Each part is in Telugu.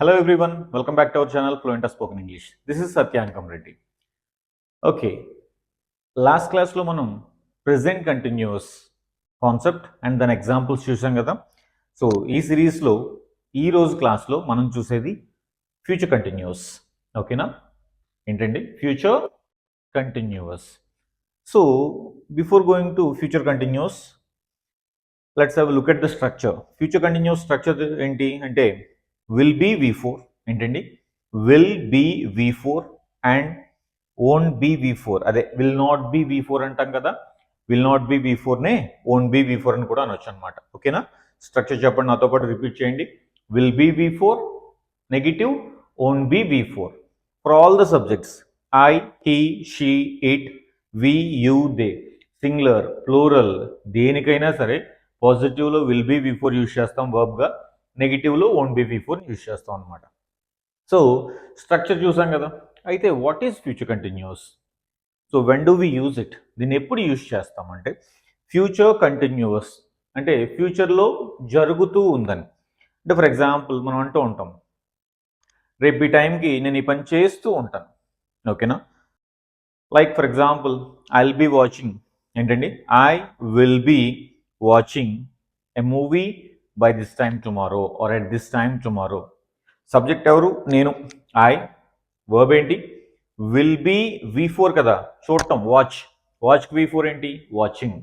Hello everyone welcome back to our channel Fluent Spoken English this is Satyankam Reddy okay last క్లాస్లో మనం ప్రెసెంట్ కంటిన్యూస్ కాన్సెప్ట్ అండ్ దాని ఎగ్జాంపుల్స్ చూసాం కదా. సో ఈ సిరీస్లో ఈ రోజు క్లాస్లో మనం చూసేది ఫ్యూచర్ కంటిన్యూస్ ఓకేనా ఏంటండి? Future continuous so before going to future continuous let's have look at the structure future continuous structure ఏంటి? అంటే విల్ బీ వి ఫోర్ ఏంటండి? Will be V four and won't be V four అదే will not be V four అంటాం కదా? విల్ నాట్ బీ వి ఫోర్నే ఓన్ బీ వి ఫోర్ అని కూడా అనొచ్చు అనమాట ఓకేనా? స్ట్రక్చర్ చెప్పండి నాతో పాటు రిపీట్ చేయండి. Will be V four negative won't be V four for all the subjects I he she it we you they singular plural దేనికైనా సరే పాజిటివ్లో will be V four use చేస్తాం వర్బ్గా నెగిటివ్లో ఓన్ బీపీ ఫోర్ని యూస్ యూజ్ చేస్తాం అనమాట సో స్ట్రక్చర్ చూసాం కదా. అయితే what is future continuous so when do we use it దీన్ని ఎప్పుడు యూజ్ చేస్తామంటే ఫ్యూచర్ కంటిన్యూస్ అంటే ఫ్యూచర్లో జరుగుతూ ఉందని. అంటే ఫర్ ఎగ్జాంపుల్ మనం అంటూ ఉంటాం రేపు ఈ టైంకి నేను ఈ పని చేస్తూ ఉంటాను. ఓకేనా like for example I will be watching ఏంటండి? I will be watching a movie by this time tomorrow or at this time tomorrow subject ఎవరు? నేను. ఐ వర్బ్ ఏంటి? విల్ బీ వి ఫోర్ కదా. చూడటం. వాచ్ వాచ్ వి ఫోర్ ఏంటి? Watching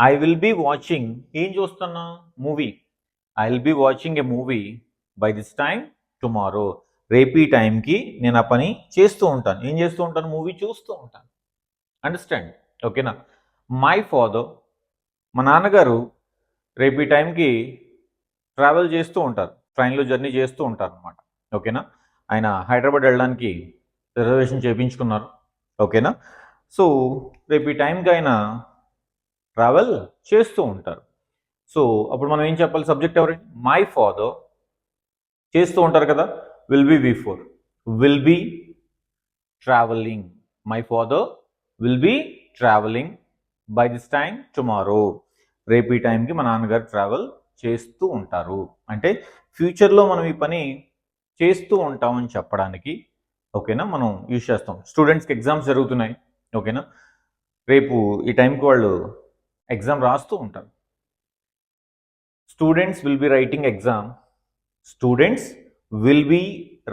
I will be watching ఏం చూస్తున్నా? Movie I will be watching a movie by this time tomorrow రేపు ఈ టైంకి నేను ఆ పని చేస్తూ ఉంటాను. ఏం చేస్తూ ఉంటాను? మూవీ చూస్తూ ఉంటాను. అండర్స్టాండ్ ఓకేనా మై ఫాదర్ మా నాన్నగారు రేపు ఈ టైంకి ట్రావెల్ చేస్తూ ఉంటారు. ట్రైన్లో జర్నీ చేస్తూ ఉంటారు అనమాట ఓకేనా ఆయన హైదరాబాద్ వెళ్ళడానికి రిజర్వేషన్ చేయించుకున్నారు ఓకేనా సో రేపు ఈ టైంకి ఆయన ట్రావెల్ చేస్తూ ఉంటారు. సో అప్పుడు మనం ఏం చెప్పాలి? సబ్జెక్ట్ ఎవరు? మై ఫాదర్ చేస్తూ ఉంటారు కదా? Will be before will be travelling my father will be travelling by this time tomorrow రేపు ఈ టైంకి మా నాన్నగారు ట్రావెల్ చేస్తూ ఉంటారు. అంటే ఫ్యూచర్లో మనం ఈ పని చేస్తూ ఉంటామని చెప్పడానికి ఓకేనా? మనం యూజ్ చేస్తాం. స్టూడెంట్స్కి ఎగ్జామ్స్ జరుగుతున్నాయి ఓకేనా? రేపు ఈ టైంకి వాళ్ళు ఎగ్జామ్ రాస్తూ ఉంటారు. Students will be writing exam students will be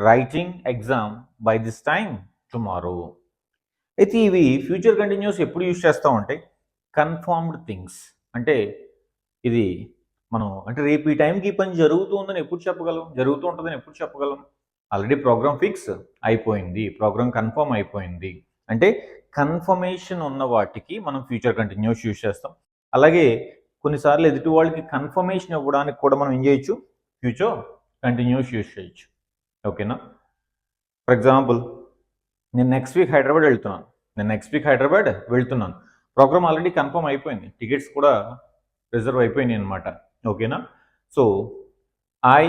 writing exam by this time tomorrow అయితే ఇవి ఫ్యూచర్ కంటిన్యూస్ ఎప్పుడు యూజ్ చేస్తామంటే కన్ఫర్మ్డ్ థింగ్స్ అంటే ఇది మనం అంటే రేపు ఈ టైంకి ఈ పని జరుగుతుందని ఎప్పుడు చెప్పగలం? జరుగుతూ ఉంటుందని ఎప్పుడు చెప్పగలం? ఆల్రెడీ ప్రోగ్రామ్ ఫిక్స్ అయిపోయింది. ప్రోగ్రామ్ కన్ఫర్మ్ అయిపోయింది. అంటే కన్ఫర్మేషన్ ఉన్న వాటికి మనం ఫ్యూచర్ కంటిన్యూస్ యూజ్ చేస్తాం. అలాగే కొన్నిసార్లు ఎదుటి వాళ్ళకి కన్ఫర్మేషన్ ఇవ్వడానికి కూడా మనం ఏం చేయొచ్చు? ఫ్యూచర్ కంటిన్యూస్ యూజ్ చేయొచ్చు. ఓకేనా ఫర్ ఎగ్జాంపుల్ నేను నెక్స్ట్ వీక్ హైదరాబాద్ వెళ్తున్నాను. నేను నెక్స్ట్ వీక్ హైదరాబాద్ వెళ్తున్నాను. ప్రోగ్రామ్ ఆల్రెడీ కన్ఫర్మ్ అయిపోయింది. టికెట్స్ కూడా రిజర్వ్ అయిపోయినాయి అనమాట ఓకేనా so I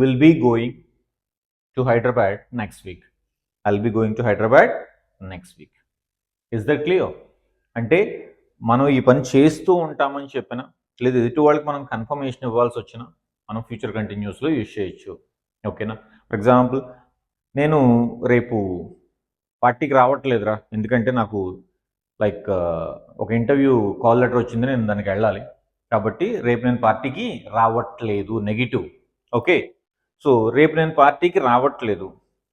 will be going to Hyderabad next week I will be going to Hyderabad next week is that clear అంటే మనం ఈ పని చేస్తూ ఉంటామని చెప్పిన లేదు ఎదుటి వాళ్ళకి మనం కన్ఫర్మేషన్ ఇవ్వాల్సి వచ్చిన మనం ఫ్యూచర్ కంటిన్యూస్లో యూజ్ చేయొచ్చు. ఓకేనా ఫర్ ఎగ్జాంపుల్ నేను రేపు పార్టీకి రావట్లేదురా. ఎందుకంటే నాకు లైక్ uh, ఒక ఇంటర్వ్యూ కాల్ లెటర్ వచ్చింది నేను దానికి వెళ్ళాలి. కాబట్టి రేపు నేను పార్టీకి రావట్లేదు నెగిటివ్. ఓకే? సో రేపు నేను పార్టీకి రావట్లేదు.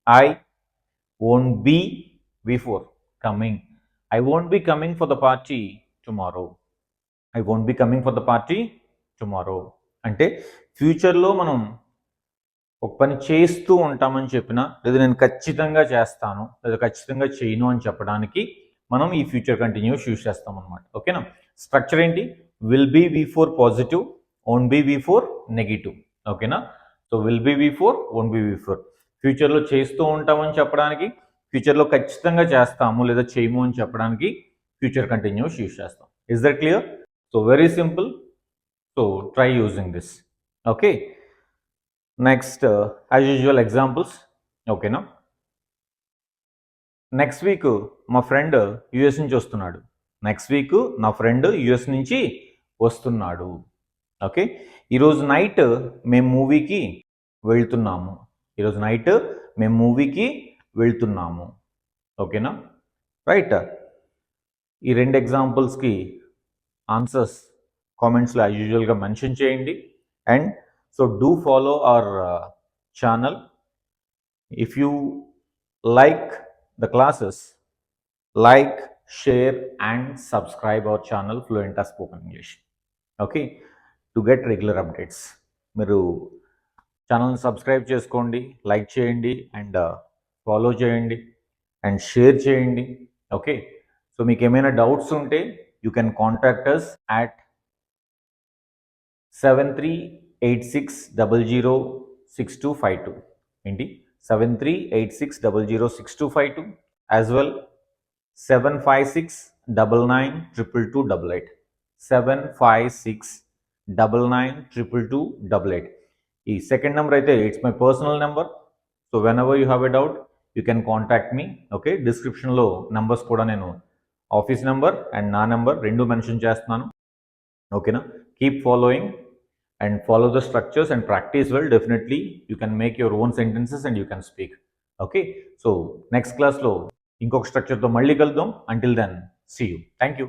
I won't be before coming. I won't be coming for the party tomorrow. I won't be coming for the party tomorrow. అంటే ఫ్యూచర్లో మనం ఒక పని చేస్తూ ఉంటామని చెప్పినా లేదా నేను ఖచ్చితంగా చేస్తాను లేదా ఖచ్చితంగా చేయను అని చెప్పడానికి మనం ఈ ఫ్యూచర్ కంటిన్యూస్ యూజ్ చేస్తాం అనమాట ఓకేనా స్ట్రక్చర్ ఏంటి? Will be V four positive won't be V four negative ఓకేనా so will be V four won't be V four ఫ్యూచర్లో చేస్తూ ఉంటామని చెప్పడానికి ఫ్యూచర్లో ఖచ్చితంగా చేస్తాము లేదా చేయము అని చెప్పడానికి ఫ్యూచర్ కంటిన్యూస్ యూజ్ చేస్తాం. Is that clear so very simple so try using this okay next as usual examples ఓకేనా నెక్స్ట్ వీక్ మా ఫ్రెండ్ యుఎస్ నుంచి వస్తున్నాడు. నెక్స్ట్ వీక్ నా ఫ్రెండ్ యుఎస్ నుంచి వస్తున్నాడు. ఓకే ఈరోజు నైట్ మేము మూవీకి వెళ్తున్నాము. ఈరోజు నైట్ మేము మూవీకి వెళ్తున్నాము. ఓకేనా రైట్ ఈ రెండు ఎగ్జాంపుల్స్కి ఆన్సర్స్ కామెంట్స్లో యూజువల్గా మెన్షన్ చేయండి. And so do follow our channel if you like the classes, like, share, and subscribe our channel Fluenta Spoken English. Okay, to get regular updates. మీరు ఛానల్ని సబ్స్క్రైబ్ చేసుకోండి లైక్ చేయండి అండ్ ఫాలో uh, చేయండి అండ్ షేర్ చేయండి. ఓకే సో మీకు ఏమైనా డౌట్స్ ఉంటే you can contact us at seven three eight six double zero six two five two ఏంటి? Seven three eight six double zero six two five two as well seven five six double nine triple two double eight seven five six double nine triple two double eight ఈ సెకండ్ నెంబర్ అయితే it's my personal number so whenever you have a doubt you can contact me okay డిస్క్రిప్షన్లో నెంబర్స్ కూడా నేను ఆఫీస్ నెంబర్ అండ్ నా నెంబర్ రెండు మెన్షన్ చేస్తున్నాను ఓకేనా keep following and follow the structures and practice well definitely you can make your own sentences and you can speak okay so next class లో ఇంకొక స్ట్రక్చర్తో మళ్ళీ కలుద్దాం until then see you thank you